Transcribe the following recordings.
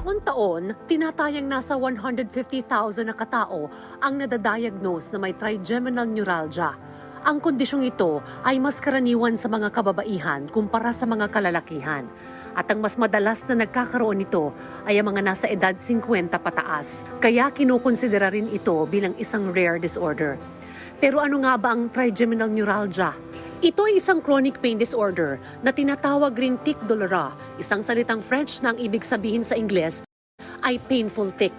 Taon-taon, tinatayang nasa 150,000 na katao ang nadadiagnose na may trigeminal neuralgia. Ang kondisyong ito ay mas karaniwan sa mga kababaihan kumpara sa mga kalalakihan. At ang mas madalas na nagkakaroon nito ay ang mga nasa edad 50 pataas. Kaya kinukonsidera rin ito bilang isang rare disorder. Pero ano nga ba ang trigeminal neuralgia? Ito ay isang chronic pain disorder na tinatawag ring tic douloureux, isang salitang French na ang ibig sabihin sa Ingles ay painful tic.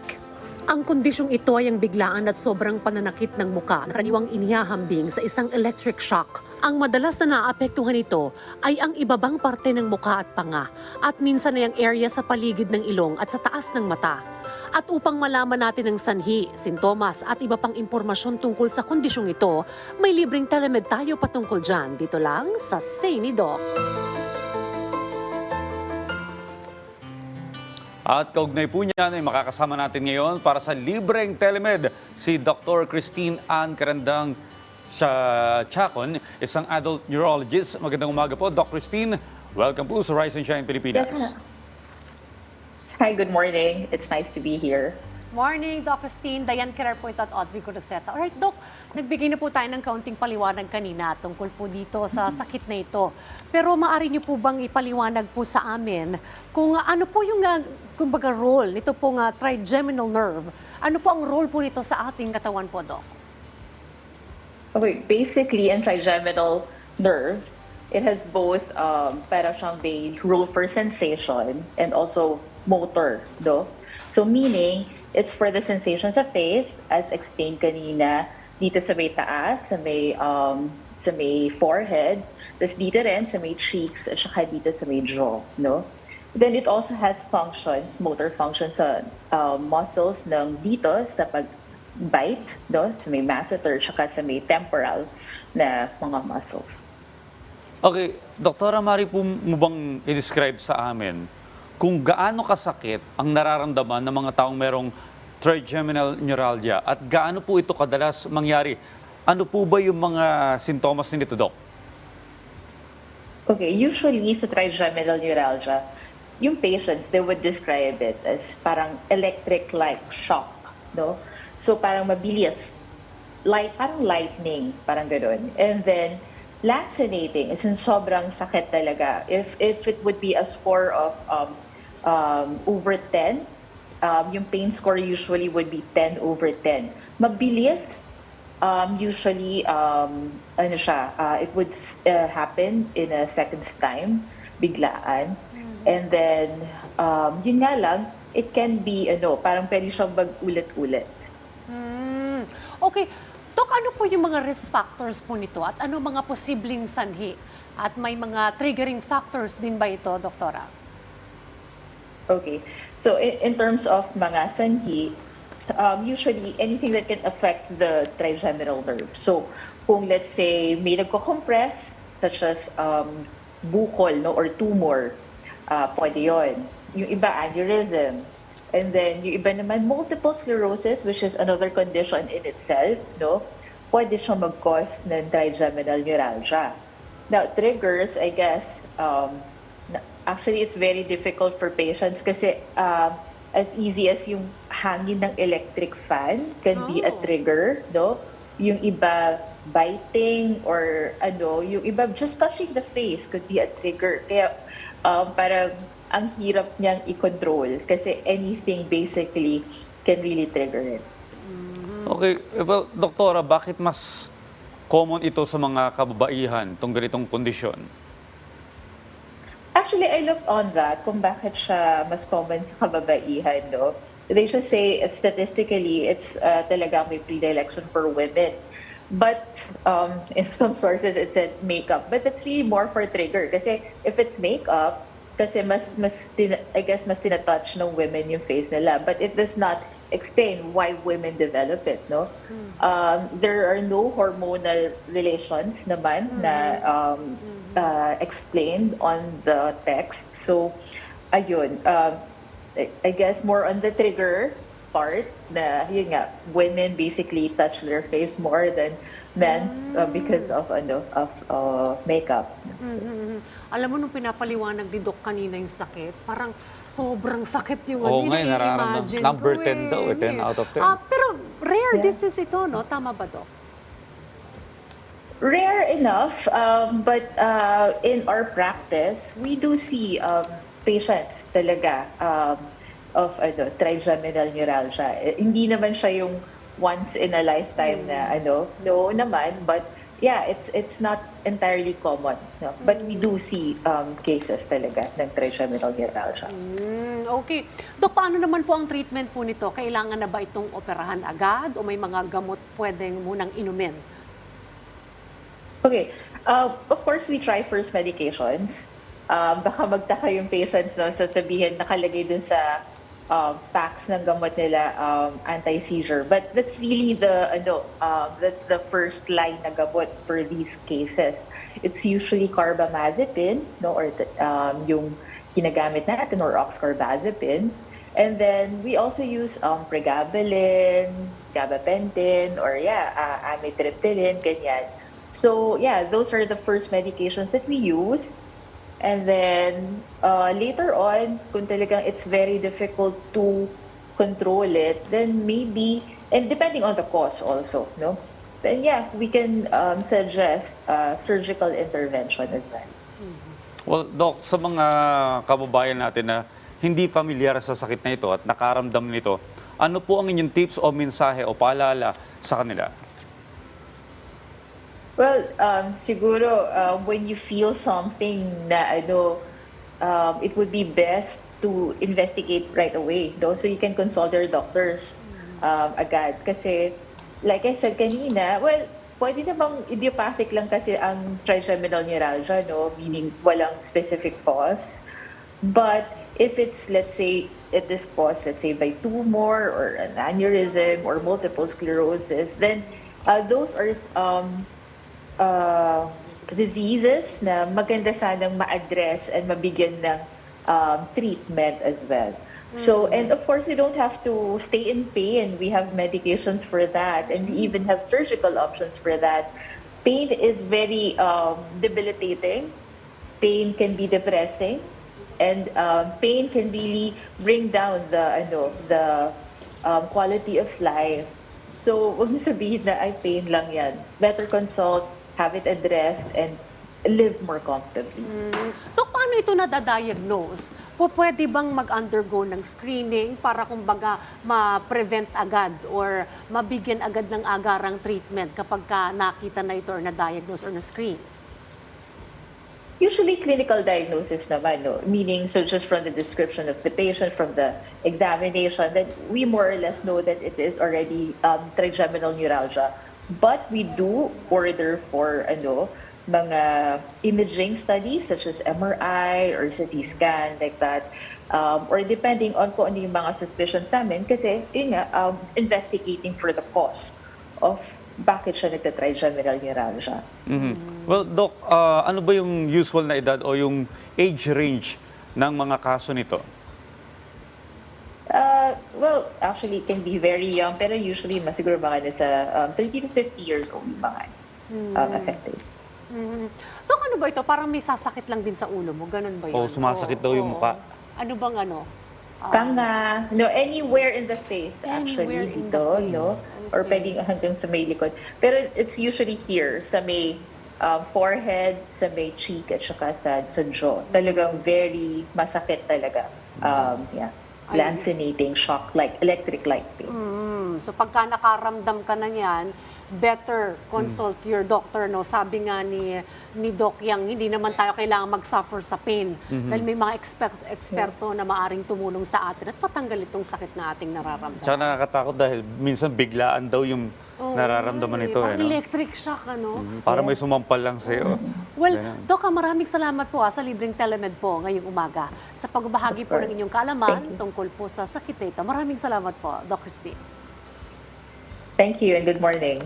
Ang kondisyong ito ay ang biglaan at sobrang pananakit ng muka na karaniwang inihahambing sa isang electric shock. Ang madalas na naapektuhan nito ay ang ibabang parte ng muka at panga at minsan ay ang area sa paligid ng ilong at sa taas ng mata. At upang malaman natin ang sanhi, sintomas at iba pang impormasyon tungkol sa kondisyong ito, may libreng telemed tayo patungkol dyan dito lang sa Say ni Doc. At kaugnay po niyan ay makakasama natin ngayon para sa libreng telemed si Dr. Christine Ann Karandang sa Chacon, isang adult neurologist. Magandang umaga po, Dr. Christine. Welcome po sa Rise and Shine Pilipinas. Yes. Hi, good morning. It's nice to be here. Morning, Doc Christine. Diane Kerer po ito at Audrey Cruzeta. Alright, Doc, nagbigay na po tayo ng kaunting paliwanag kanina tungkol po dito sa sakit na ito. Pero maaari niyo po bang ipaliwanag po sa amin kung ano po yung, uh, kumbaga, role nito pong uh, trigeminal nerve? Ano po ang role po nito sa ating katawan po, Doc? Okay, basically, in trigeminal nerve, it has both um, para siyang may role for sensation and also motor, do? So meaning, it's for the sensation sa face, as explained kanina, dito sa may taas, sa may, um, sa may forehead, tapos dito rin sa may cheeks, at saka dito sa may jaw, no? Then it also has functions, motor functions sa uh, muscles ng dito sa pag bite, do, sa may masseter, saka sa may temporal na mga muscles. Okay, Doktora, mari po mo bang i-describe sa amin kung gaano kasakit ang nararamdaman ng mga taong merong trigeminal neuralgia at gaano po ito kadalas mangyari? Ano po ba yung mga sintomas nito, Dok? Okay, usually sa trigeminal neuralgia, yung patients, they would describe it as parang electric-like shock, no? So parang mabilis, light, parang lightning, parang gano'n. And then, lancinating, is in sobrang sakit talaga. If, if it would be a score of um, um, over 10, um, yung pain score usually would be 10 over 10. Mabilis, um, usually, um, ano siya, uh, it would uh, happen in a second's time, biglaan. And then, um, yun nga lang, it can be, ano, parang pwede siyang mag-ulit-ulit. Hmm. Okay. Dok, ano po yung mga risk factors po nito at ano mga posibleng sanhi? At may mga triggering factors din ba ito, Doktora? Okay. So in, in terms of mga sanhi, um, usually anything that can affect the trigeminal nerve. So kung let's say may nagko-compress, such as um, bukol no, or tumor, uh, pwede yun. Yung iba, aneurysm. And then yung iba naman, multiple sclerosis, which is another condition in itself, no? Pwede siyang mag-cause ng trigeminal neuralgia. Now, triggers, I guess, um, actually, it's very difficult for patients kasi uh, as easy as yung hangin ng electric fan can be a Oh. trigger, no? Yung iba, biting or ano, yung iba, just touching the face could be a trigger. Kaya um, parang ang hirap niyang i-control kasi anything basically can really trigger it. Okay, eh, well, Doktora, bakit mas common ito sa mga kababaihan, itong ganitong kondisyon? Actually, I looked on that kung bakit siya mas common sa kababaihan, no? They just say statistically it's uh, talaga may predilection for women. But um, in some sources it said makeup. But it's really more for trigger. Kasi if it's makeup, kasi mas, mas tina, I guess mas tinatouch ng women yung face nila. But it does not explain why women develop it, no? Um, there are no hormonal relations naman na um, uh, explained on the text. So, ayun, uh, I guess more on the trigger part na, yun nga, women basically touch their face more than men uh, because of ano of uh, makeup. Mhm. Alam mo, nung pinapaliwanag ni Doc kanina yung sakit, parang sobrang sakit yung Oo ano, nga, yung nararamdaman. i-imagine Number ko 10 daw eh, 10 out of 10. Ah, pero rare Yeah. disease ito, no? Tama ba, Doc? Rare enough, um, but uh, in our practice, we do see um, patients talaga um, of ano, trigeminal neuralgia. Eh, hindi naman siya yung once in a lifetime na ano, no naman, but yeah, it's it's not entirely common. No? But we do see um, cases talaga ng trigeminal neuralgia. Mm, okay. Dok, paano naman po ang treatment po nito? Kailangan na ba itong operahan agad o may mga gamot pwedeng munang inumin? Okay. Uh, of course, we try first medications. Um, baka magtaka yung patients no, sasabihin nakalagay dun sa um, packs ng gamot nila um, anti-seizure. But that's really the ano, um, that's the first line na gamot for these cases. It's usually carbamazepine, no, or um, yung ginagamit natin or oxcarbazepine. And then we also use um, pregabalin, gabapentin, or yeah, uh, amitriptyline, ganyan. So yeah, those are the first medications that we use. And then uh, later on, kung talagang it's very difficult to control it, then maybe, and depending on the cause also, no? Then yeah, we can um, suggest uh, surgical intervention as well. Well, Doc, sa mga kababayan natin na hindi pamilyar sa sakit na ito at nakaramdam nito, ano po ang inyong tips o mensahe o paalala sa kanila? Well, um, siguro uh, when you feel something na ano, um, it would be best to investigate right away. Though, so you can consult your doctors um, agad. Kasi, like I said kanina, well, pwede namang idiopathic lang kasi ang trigeminal neuralgia, no? Meaning walang specific cause. But if it's, let's say, it is caused, let's say, by tumor or an aneurysm or multiple sclerosis, then uh, those are um, uh, diseases na maganda sanang ma-address and mabigyan ng um, treatment as well. So, and of course, you don't have to stay in pain. We have medications for that, and we even have surgical options for that. Pain is very um, debilitating. Pain can be depressing, and um, pain can really bring down the ano the um, quality of life. So, wag mo sabihin na ay pain lang yan. Better consult, have it addressed, and live more comfortably. Dok, paano ito nadadiagnose? Po, pwede bang mag-undergo ng screening para kumbaga ma-prevent agad or mabigyan agad ng agarang treatment kapag ka nakita na ito or na-diagnose or na-screen? Usually clinical diagnosis naman, no? meaning so just from the description of the patient, from the examination, that we more or less know that it is already um, trigeminal neuralgia. But we do order for ano, mga imaging studies such as MRI or CT scan, like that. Um, or depending on kung ano yung mga suspicions namin, kasi yun nga, um, investigating for the cause of bakit siya nagtatrigeminal neuralgia. Mhm. Well, Doc, ah, ano ba yung usual na edad o yung age range ng mga kaso nito? Uh, well, actually, it can be very young, pero usually, mas siguro mga nasa um, 30 to 50 years old yung mga um, affected. Mhm. Dok, ano ba ito? Parang may sasakit lang din sa ulo mo. Ganun ba yun? Oo, sumasakit daw yung oo. mukha. Ano bang ano? Ah, Panga, no, anywhere in the face, Anywhere actually, in dito, the face. no? Or Okay. pwedeng hanggang sa may likod. Pero it's usually here, sa may um, forehead, sa may cheek, at saka sa, sa jaw. Talagang very masakit talaga. Um, yeah. Lancinating shock, like electric light pain. Mm, so pagka nakaramdam ka na yan, better consult your doctor. No? Sabi nga ni, ni Doc Yang, hindi naman tayo kailangan mag-suffer sa pain. Dahil may mga exper- eksperto na maaring tumulong sa atin at patanggal itong sakit na ating nararamdaman. Tsaka nakakatakot dahil minsan biglaan daw yung Oo, nararamdaman nito. Eh, parang no? electric shock, ano? Para may sumampal lang sa'yo. Well, Ganun. Doc, ah, maraming salamat po ah, sa libreng telemed po ngayong umaga sa pagbahagi po ng inyong kaalaman tungkol po sa sakit na ito. Maraming salamat po, Doc Christine. Thank you and good morning.